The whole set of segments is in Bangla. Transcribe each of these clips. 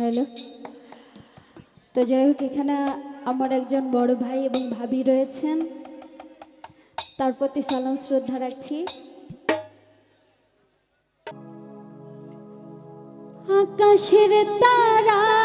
হ্যালো তো যাই হোক, এখানে আমার একজন বড় ভাই এবং ভাবি রয়েছেন। তার প্রতি সালাম, শ্রদ্ধা রাখছি। আকাশের তারাগুলি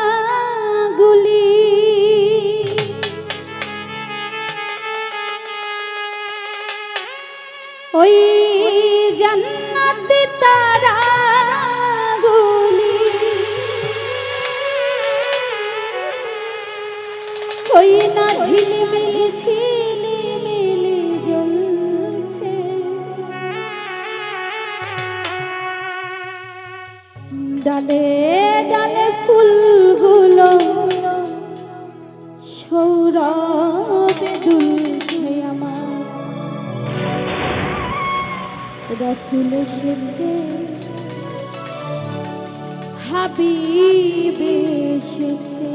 ডালে ডালে ফুলগুলো দুলছে আমার। রসুল এসেছে হাবিব এসেছে।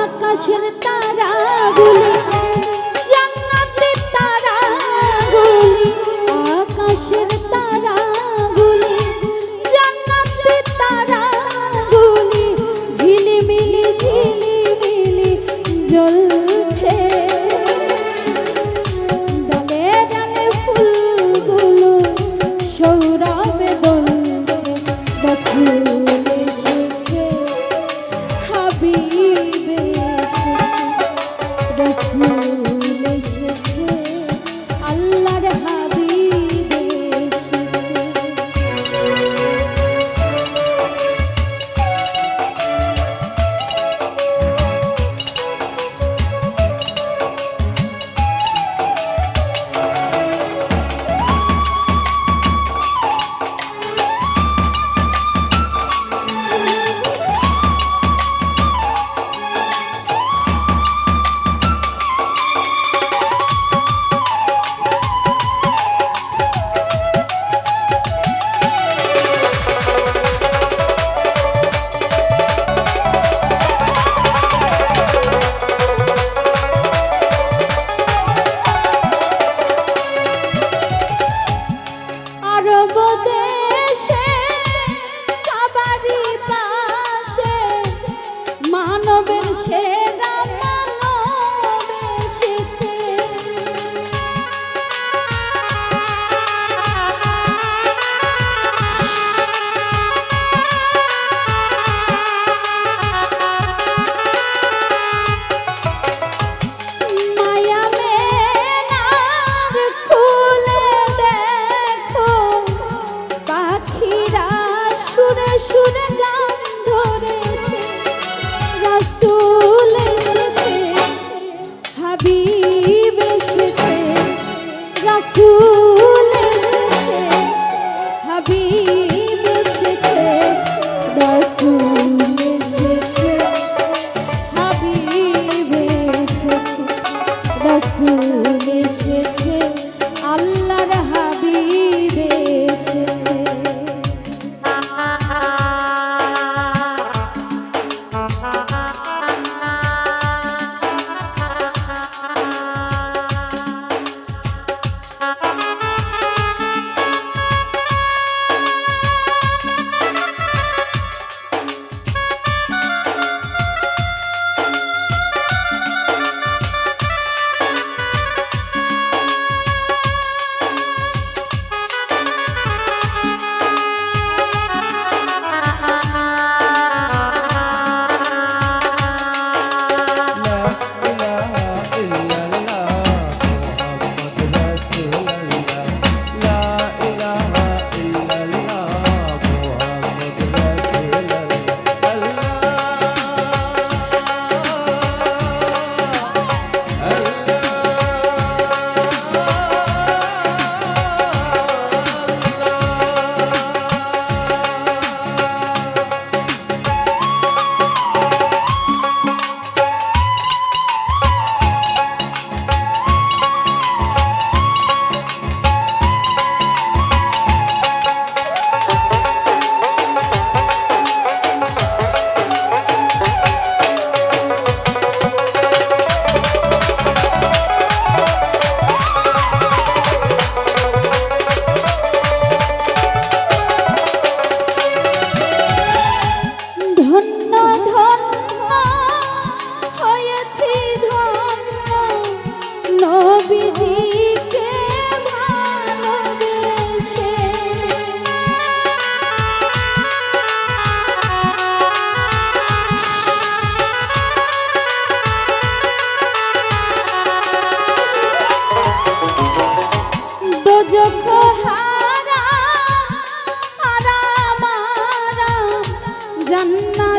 আকাশের তারাগুলি জান্নাতের ঘুরে কান্না